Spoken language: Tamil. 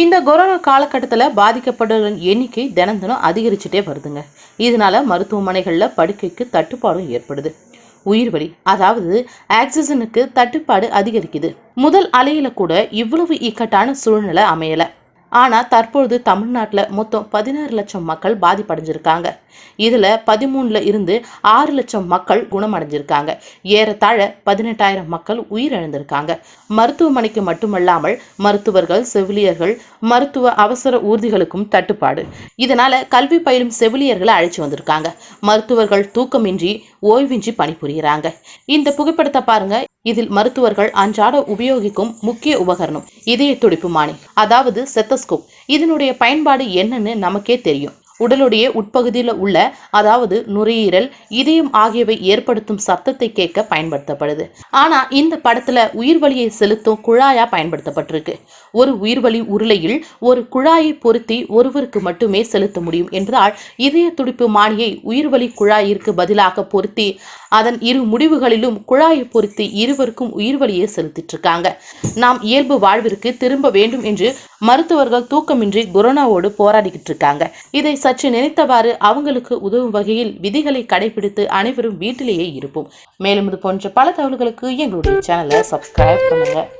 இந்த கொரோனா காலகட்டத்தில் பாதிக்கப்படுற எண்ணிக்கை தினம் தினம் அதிகரிச்சுட்டே வருதுங்க. இதனால மருத்துவமனைகளில் படுக்கைக்கு தட்டுப்பாடும் ஏற்படுது. உயிர் வலி அதாவது ஆக்சிஜனுக்கு தட்டுப்பாடு அதிகரிக்குது. முதல் அலையில கூட இவ்வளவு இக்கட்டான சூழ்நிலை அமையலை. ஆனால் தற்பொழுது தமிழ்நாட்டில் மொத்தம் பதினாறு லட்சம் மக்கள் பாதிப்படைஞ்சிருக்காங்க. இதில் பதிமூணில் இருந்து ஆறு லட்சம் மக்கள் குணமடைஞ்சிருக்காங்க. ஏறத்தாழ பதினெட்டாயிரம் மக்கள் உயிரிழந்திருக்காங்க. மருத்துவமனைக்கு மட்டுமல்லாமல் மருத்துவர்கள் செவிலியர்கள் மருத்துவ அவசர ஊர்திகளுக்கும் தட்டுப்பாடு. இதனால் கல்வி பயிலும் செவிலியர்களை அழைச்சி வந்திருக்காங்க. மருத்துவர்கள் தூக்கமின்றி ஓய்வின்றி பணிபுரிகிறாங்க இந்த புகைப்படத்தை பாருங்க. இதில் மருத்துவர்கள் அன்றாட உபயோகிக்கும் முக்கிய உபகரணம் இதய துடிப்பு மானி அதாவது செத்தஸ்கோப். இதனுடைய பயன்பாடு என்னன்னு நமக்கே தெரியும். உடலுடைய உட்பகுதியில் உள்ள அதாவது நுரையீரல் இதயம் ஆகியவை ஏற்படுத்தும் சத்தத்தை கேட்க பயன்படுத்தப்படுது. ஆனால் இந்த படத்தில் உயிர்வலியை செலுத்தும் குழாயாக பயன்படுத்தப்பட்டிருக்கு. ஒரு உயிர்வலி உருளையில் ஒரு குழாயை பொருத்தி ஒருவருக்கு மட்டுமே செலுத்த முடியும் என்பதால் இதய துடிப்பு மானியை உயிர்வலி குழாயிற்கு பதிலாக பொருத்தி அதன் இரு முடிவுகளிலும் குழாயை பொருத்தி இருவருக்கும் உயிர்வலியை செலுத்திட்டு இருக்காங்க நாம் இயல்பு வாழ்விற்கு திரும்ப வேண்டும் என்று மருத்துவர்கள் தூக்கமின்றி கொரோனாவோடு போராடிக்கிட்டு இருக்காங்க. இதை சற்று நினைத்தவாறு அவங்களுக்கு உதவும் வகையில் விதிகளை கடைபிடித்து அனைவரும் வீட்டிலேயே இருப்போம். மேலும் இது போன்ற பல தகவல்களுக்கு எங்களுடைய சேனலை சப்ஸ்கிரைப் பண்ணுங்கள்